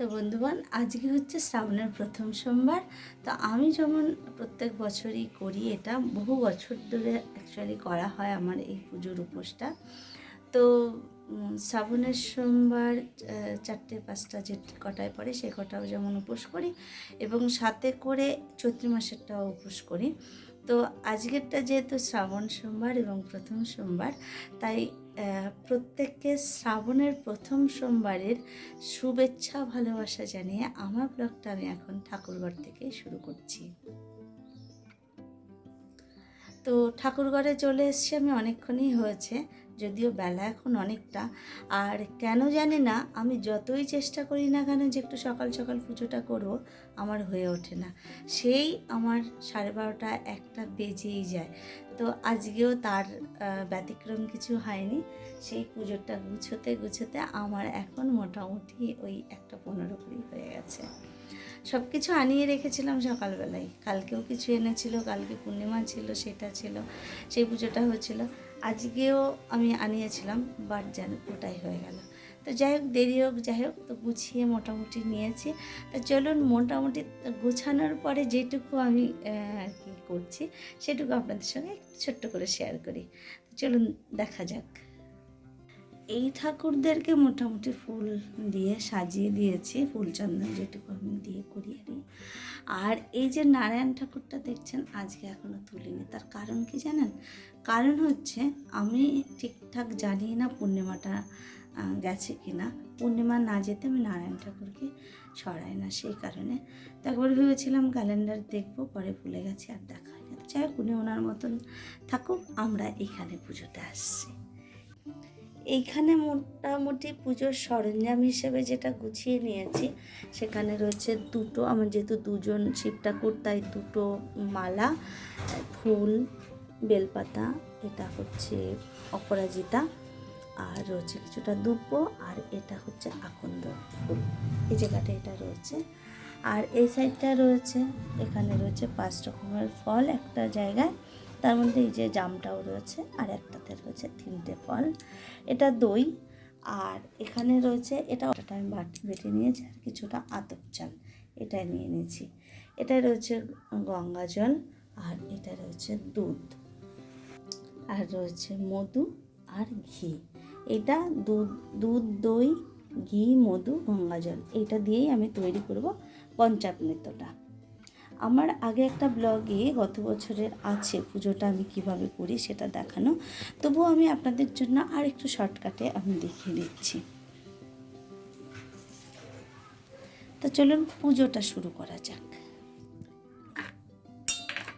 তো বন্ধুবান আজকে হচ্ছে শ্রাবণের প্রথম সোমবার। তো আমি যেমন প্রত্যেক বছরই করি এটা, বহু বছর ধরে অ্যাকচুয়ালি করা হয় আমার এই পুজোর উপোসটা। তো শ্রাবণের সোমবার চারটে, পাঁচটা যে কটায় পড়ে সে কটাও যেমন উপোস করি এবং সাথে করে চৈত্র মাসেরটাও উপোস করি। তো আজকেরটা যেহেতু শ্রাবণ সোমবার এবং প্রথম সোমবার, তাই প্রত্যেককে শ্রাবণের প্রথম সোমবারের শুভেচ্ছা, ভালোবাসা জানিয়ে আমার ব্লগটা আমি এখন ঠাকুরঘর থেকে শুরু করছি। তো ঠাকুরঘরে চলে এসছি আমি, অনেকক্ষণই হয়েছে। যদিও বেলা এখন অনেকটা, আর কেন জানি না, আমি যতই চেষ্টা করি না কেন যে একটু সকাল সকাল পুজোটা করব, আমার হয়ে ওঠে না। সেই আমার সাড়ে বারোটা একটা বেজেই যায়। তো আজকেও তার ব্যতিক্রম কিছু হয়নি। সেই পুজোটা গুছোতে গুছোতে আমার এখন মোটামুটি ওই একটা পনেরো কুড়ি হয়ে গেছে। সব কিছু আনিয়ে রেখেছিলাম সকালবেলায়। কালকেও কিছু এনেছিল, কালকে পূর্ণিমা ছিল, সেটা ছিল, সেই পুজোটা হয়েছিল আজকেও আমি আনিয়েছিলাম বাট যেন ওটাই হয়ে গেল। তো যাই হোক, দেরি হোক, যাই হোক, তো গুছিয়ে মোটামুটি নিয়েছি। তো চলুন, মোটামুটি গোছানোর পরে যেটুকু আমি আর কি করছি, সেটুকু আপনাদের সঙ্গে ছোট্ট করে শেয়ার করি। চলুন, দেখা যাক। এই ঠাকুরদেরকে মোটামুটি ফুল দিয়ে সাজিয়ে দিয়েছি ফুল চন্দন যেটুকু আমি দিয়ে দিই আর এই যে নারায়ণ ঠাকুরটা দেখছেন, আজকে এখনও তুলিনি। তার কারণ কি জানেন? কারণ হচ্ছে, আমি ঠিকঠাক জানি না পূর্ণিমাটা গেছে কি না পূর্ণিমা না যেতে আমি নারায়ণ ঠাকুরকে সরাই না সেই কারণে। তো একবার ভেবেছিলাম ক্যালেন্ডার দেখব, পরে ভুলে গেছি আর দেখা হয় না যাই হোক, উনি ওনার মতন থাকুক, আমরা এখানে পুজোতে আসছি। এইখানে মোটামুটি পুজোর সরঞ্জাম হিসেবে যেটা গুছিয়ে নিয়েছি, সেখানে রয়েছে দুটো, আমার যেহেতু দুজন শিব ঠাকুর, তাই দুটো মালা, ফুল, বেলপাতা, এটা হচ্ছে অপরাজিতা, আর রয়েছে কিছুটা দুব্ব, আর এটা হচ্ছে আকন্দ ফুল। এই জায়গাটা এটা রয়েছে। আর এই সাইডটা রয়েছে, এখানে রয়েছে পাঁচ রকমের ফল একটা জায়গায় তার মধ্যে এই যে জামটাও রয়েছে, আর একটাতে রয়েছে তিনটে ফল। এটা দই, আর এখানে রয়েছে, এটা আমি বাটি বেটে নিয়েছি, আর কিছুটা আতপ চাল এটাই নিয়ে নিয়েছি। এটা রয়েছে গঙ্গা জল, আর এটা রয়েছে দুধ। আর রয়েছে মধু আর ঘি। এটা দুধ দুধ, দই, ঘি, মধু, গঙ্গা জল, এইটা দিয়েই আমি তৈরি করব পঞ্চামৃতটা আমার আগে একটা ব্লগে গত বছরের আছে পুজোটা আমি কীভাবে করি সেটা দেখানো। তবুও আমি আপনাদের জন্য আর একটু শর্টকাটে আমি দেখিয়ে দিচ্ছি। তো চলুন পুজোটা শুরু করা যাক।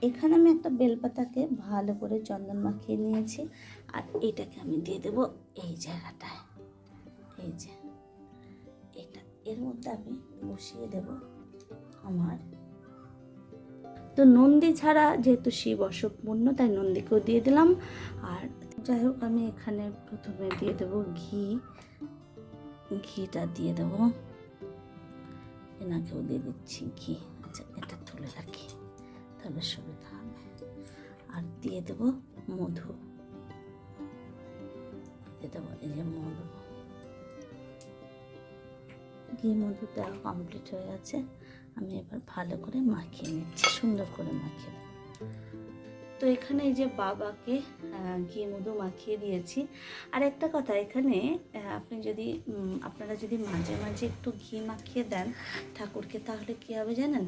এখানে আমি একটা বেলপাতাকে ভালো করে চন্দন মাখিয়ে নিয়েছি। আর এটাকে আমি দিয়ে দেব এই জায়গাটায়। এই যে এটা। এর মধ্যে আমি বসিয়ে দেব আমার তো নন্দী ছাড়া যেহেতু শিব অসম্পূর্ণ তাই নন্দীকেও দিয়ে দিলাম। আর যাই হোক, আমি এখানে প্রথমে দিয়ে দেবো ঘি। ঘিটা দিয়ে দেবো। এনাকেও দিয়ে দিচ্ছি ঘি। আচ্ছা এটা তুলে রাখি, তাহলে সুবিধা হবে। আর দিয়ে দেবো মধু। দিয়ে দেবো এই যে মধু। ঘি মধু দেওয়া কমপ্লিট হয়ে গেছে। আমি এবার ভালো করে মাখিয়ে নিচ্ছি, সুন্দর করে মাখিয়ে তো এখানে এই যে বাবাকে ঘি, মধু মাখিয়ে দিয়েছি। আর একটা কথা, এখানে আপনি যদি আপনারা যদি মাঝে মাঝে একটু ঘি মাখিয়ে দেন ঠাকুরকে, তাহলে কী হবে জানেন?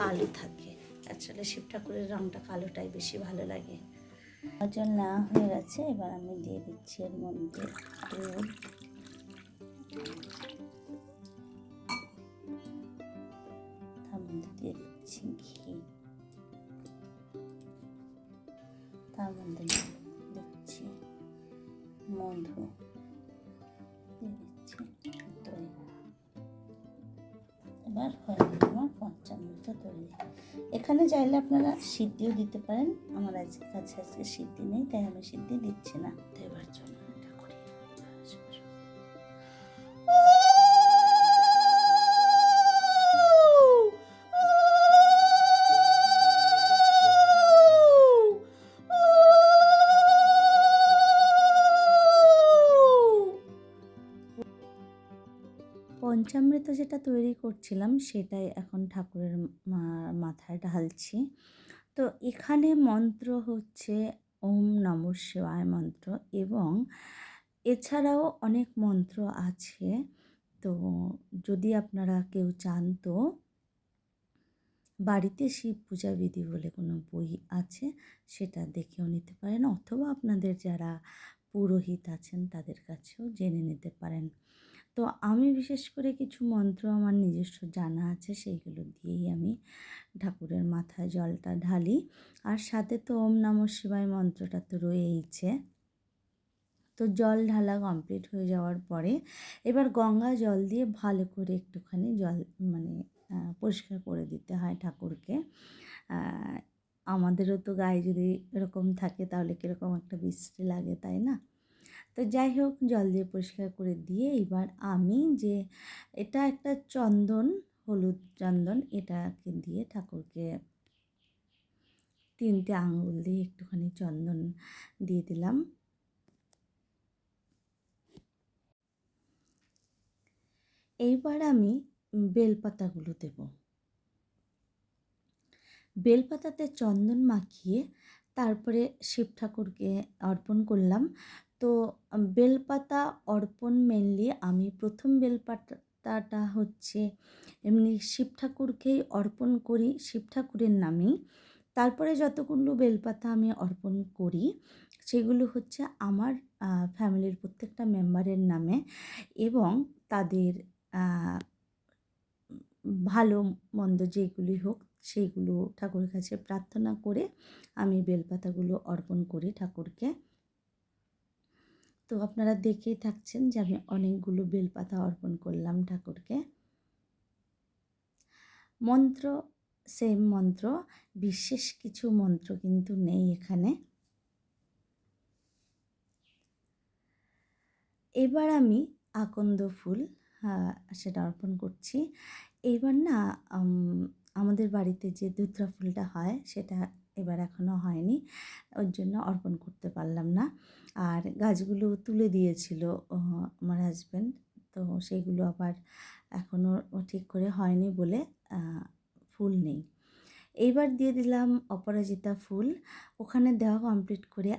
কালো থাকে। আসলে শিব ঠাকুরের রঙটা কালোটাই বেশি ভালো লাগে। জল না হয়ে গেছে, এবার আমি দিয়ে দিচ্ছি এর মধ্যে দুধ। এবার হয়ে গেল আমার পঞ্চামৃত তৈরি। এখানে চাইলে আপনারা সিদ্ধিও দিতে পারেন। আমার আজকে কাছে আজকে সিদ্ধি নেই, তাই আমি সিদ্ধি দিচ্ছি না। দেওয়ার জন্য পঞ্চামৃত যেটা তৈরি করছিলাম, সেটাই এখন ঠাকুরের মাথায় ঢালছি। তো এখানে মন্ত্র হচ্ছে ওম নম শিবায় মন্ত্র এবং এছাড়াও অনেক মন্ত্র আছে। তো যদি আপনারা কেউ চান তো বাড়িতে শিব পূজা বিধি বলে কোনো বই আছে, সেটা দেখেও নিতে পারেন। অথবা আপনাদের যারা পুরোহিত আছেন, তাদের কাছেও জেনে নিতে পারেন। তো আমি বিশেষ করে কিছু মন্ত্র আমার নিজস্ব জানা আছে, সেইগুলো দিয়েই আমি ঠাকুরের মাথায় জলটা ঢালি। আর সাথে তো ওম নমঃ শিবায় মন্ত্রটা তো রয়েইছে। তো জল ঢালা কমপ্লিট হয়ে যাওয়ার পরে এবার গঙ্গা জল দিয়ে ভালো করে একটুখানি জল মানে পরিষ্কার করে দিতে হয় ঠাকুরকে। আমাদেরও তো গায়ে যদি এরকম থাকে তাহলে কীরকম একটা বিশ্রী লাগে, তাই না? তো যাই হোক, জল দিয়ে পরিষ্কার করে দিয়ে এবার আমি যে এটা একটা চন্দন, হলুদ চন্দন এটাকে দিয়ে ঠাকুরকে তিনটে আঙুল দিয়ে একটুখানি চন্দন দিয়ে দিলাম। এইবার আমি বেলপাতাগুলো দেব। বেলপাতাতে চন্দন মাখিয়ে তারপরে শিব ঠাকুরকে অর্পণ করলাম। তো বেলপাতা অর্পণ মেনলি আমি প্রথম বেলপাতাটা হচ্ছে এমনি শিব ঠাকুরকেই অর্পণ করি, শিব ঠাকুরের নামেই। তারপরে যতগুলো বেলপাতা আমি অর্পণ করি, সেগুলো হচ্ছে আমার ফ্যামিলির প্রত্যেকটা মেম্বারের নামে এবং তাদের ভালো মন্দ যেগুলি হোক সেইগুলো ঠাকুরের কাছে প্রার্থনা করে আমি বেলপাতাগুলো অর্পণ করি ঠাকুরকে। তো আপনারা দেখেই থাকছেন যে আমি অনেকগুলো বেলপাতা অর্পণ করলাম ঠাকুরকে। মন্ত্র সেম মন্ত্র, বিশেষ কিছু মন্ত্র কিন্তু নেই এখানে। এবার আমি আকন্দ ফুল সেটা অর্পণ করছি। এবার না আমাদের বাড়িতে যে দুধরা ফুলটা হয়, সেটা এবার এখনও হয়নি, ওর জন্য অর্পণ করতে পারলাম না। আর গাছগুলো তুলে দিয়েছিল আমার হাজব্যান্ড তো সেগুলো আবার এখনও ঠিক করে হয়নি বলে ফুল নেই। এইবার দিয়ে দিলাম অপরাজিতা ফুল, ওখানে দেওয়া কমপ্লিট করে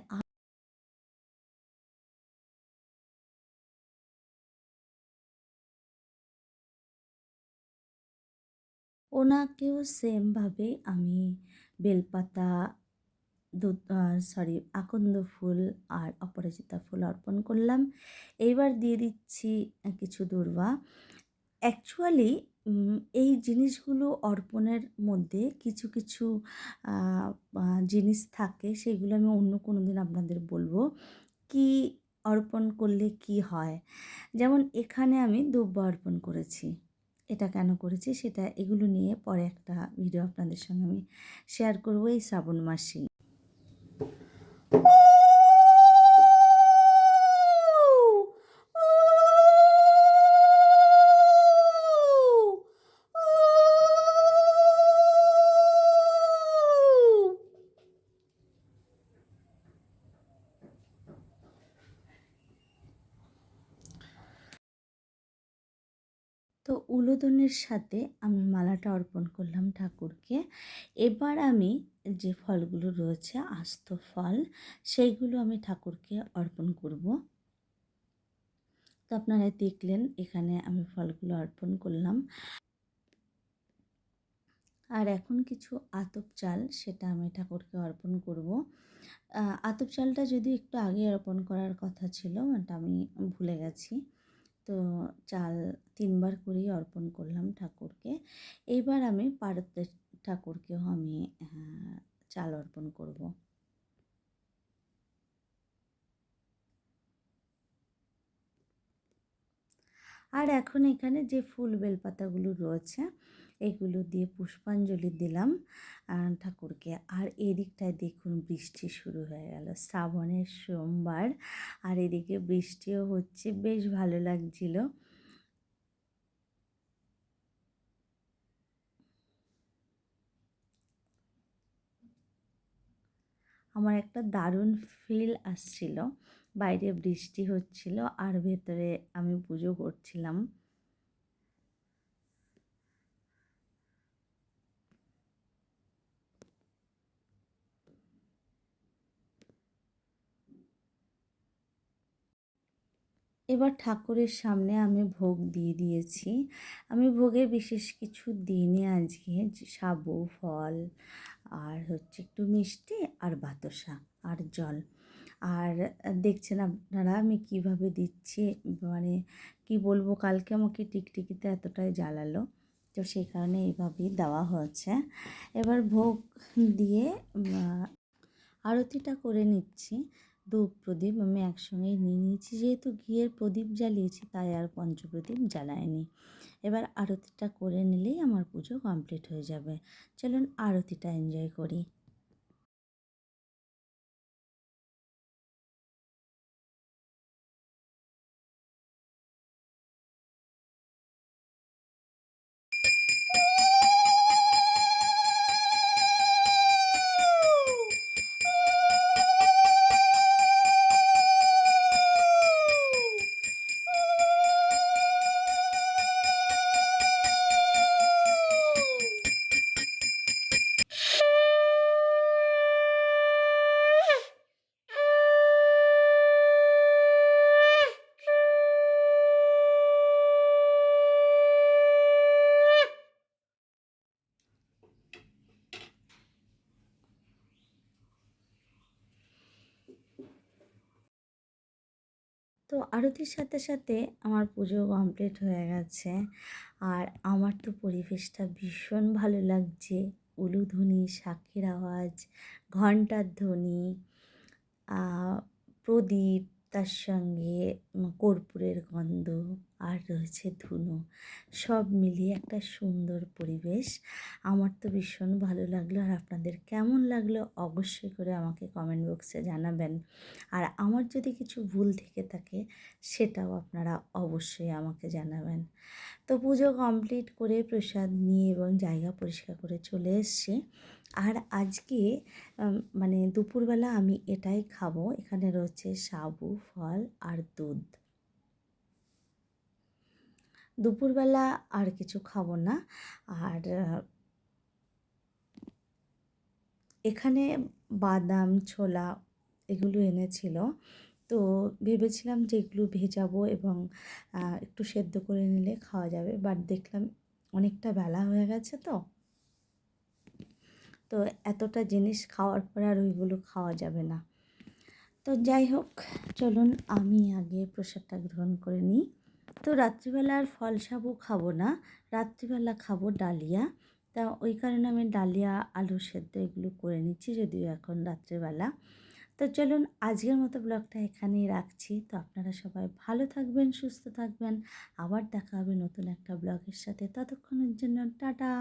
ওনাকেও সেমভাবে আমি বেলপাতা সরি আকন্দ ফুল আর অপরাজিতা ফুল অর্পণ করলাম। এইবার দিয়ে দিচ্ছি কিছু দূর্বা অ্যাকচুয়ালি এই জিনিসগুলো অর্পণের মধ্যে কিছু কিছু জিনিস থাকে, সেগুলো আমি অন্য কোনো দিন আপনাদের বলব। কি অর্পণ করলে কি হয়? যেমন এখানে আমি দুব্ব অর্পণ করেছি। এটা কেন করেছি সেটা এগুলো নিয়ে পরে একটা ভিডিও আপনাদের সঙ্গে আমি শেয়ার করব এই শ্রাবণ মাসেই। তো উলোদনের সাথে আমি মালাটা অর্পণ করলাম ঠাকুরকে। এবার আমি যে ফলগুলো রয়েছে, আস্ত ফল, সেইগুলো আমি ঠাকুরকে অর্পণ করব। তো আপনারা দেখলেন, এখানে আমি ফলগুলো অর্পণ করলাম। আর এখন কিছু আতপ চাল, সেটা আমি ঠাকুরকে অর্পণ করব। আতপ চালটা যদি একটু আগে অর্পণ করার কথা ছিল, ওটা আমি ভুলে গেছি। তো চাল তিনবার করেই অর্পণ করলাম ঠাকুরকে। এইবার আমি পারতের ঠাকুরকেও আমি চাল অর্পণ করব। আর এখন এখানে যে ফুল বেলপাতাগুলো রয়েছে এগুলো দিয়ে পুষ্পাঞ্জলি দিলাম ঠাকুরকে। আর এদিকটায় দেখুন বৃষ্টি শুরু হয়ে গেল। শ্রাবণের সোমবার, আর এদিকে বৃষ্টিও হচ্ছে, বেশ ভালো লাগছিল। আমার একটা দারুণ ফিল আসছিল। বাইরে বৃষ্টি হচ্ছিল, আর ভেতরে আমি পুজো করছিলাম। এবার ঠাকুরের সামনে আমি ভোগ দিয়ে দিয়েছি। আমি ভোগে বিশেষ কিছু দিইনি আজকে সাবু, ফল, আর হচ্ছে একটু মিষ্টি আর বাতাসা আর জল। আর দেখছেন আপনারা আমি কীভাবে দিচ্ছি মানে কি বলব, কালকে আমাকে টিকটিকিতে এতটাই জ্বালালো। তো সেই কারণে এইভাবেই দেওয়া হয়েছে। এবার ভোগ দিয়ে আরতিটা করে নিচ্ছি। ধূপ প্রদীপ আমি একসঙ্গে নিয়ে নিয়েছি। যেহেতু ঘিয়ের প্রদীপ জ্বালিয়েছি, তাই আর পঞ্চপ্রদীপ জ্বালায়নি। এবার আরতিটা করে নিলেই আমার পুজো কমপ্লিট হয়ে যাবে। চলুন আরতিটা এনজয় করি। তো আরতির সাথে সাথে আমার পুজো কমপ্লিট হয়ে গেছে। আর আমার তো পরিবেশটা ভীষণ ভালো লাগছে। উলুধ্বনি শাঁখের আওয়াজ, ঘণ্টার ধ্বনি প্রদীপ তার সঙ্গে কর্পূরের গন্ধ আর রয়েছে ধুনো। সব মিলিয়ে একটা সুন্দর পরিবেশ। আমার তো ভীষণ ভালো লাগল আর আপনাদের কেমন লাগল অবশ্যই করে আমাকে কমেন্ট বক্সে জানাবেন। আর আমার যদি কিছু ভুল থেকে থাকে সেটাও আপনারা অবশ্যই আমাকে জানাবেন। তো পুজো কমপ্লিট করে প্রসাদ নিয়ে এবং জায়গা পরিষ্কার করে চলে এসছি। আর আজকে মানে দুপুরবেলা আমি এটাই খাব। এখানে রয়েছে সাবু, ফল আর দুধ। দুপুরবেলা আর কিছু খাব না। আর, এখানে বাদাম, ছোলা এগুলো এনেছিল। তো ভেবেছিলাম যে এগুলো ভেজাবো এবং একটু সেদ্ধ করে নিলে খাওয়া যাবে। বাট দেখলাম অনেকটা বেলা হয়ে গেছে তো। তো এতটা জিনিস খাওয়ার পর আর ওইগুলো খাওয়া যাবে না। তো যাই হোক, চলুন আমি আগে প্রসাদটা গ্রহণ করে নিই। তো রাত্রিবেলা আর ফল সাবু খাব না, রাত্রিবেলা খাব ডালিয়া। তা ওই কারণে আমি ডালিয়া, আলু সেদ্ধ এগুলো করে নিচ্ছি যদিও এখন রাত্রিবেলা। তো চলুন আজকের মতো ব্লগটা এখানেই রাখছি। তো আপনারা সবাই ভালো থাকবেন, সুস্থ থাকবেন। আবার দেখা হবে নতুন একটা ব্লগের সাথে। ততক্ষণের জন্য টাটা।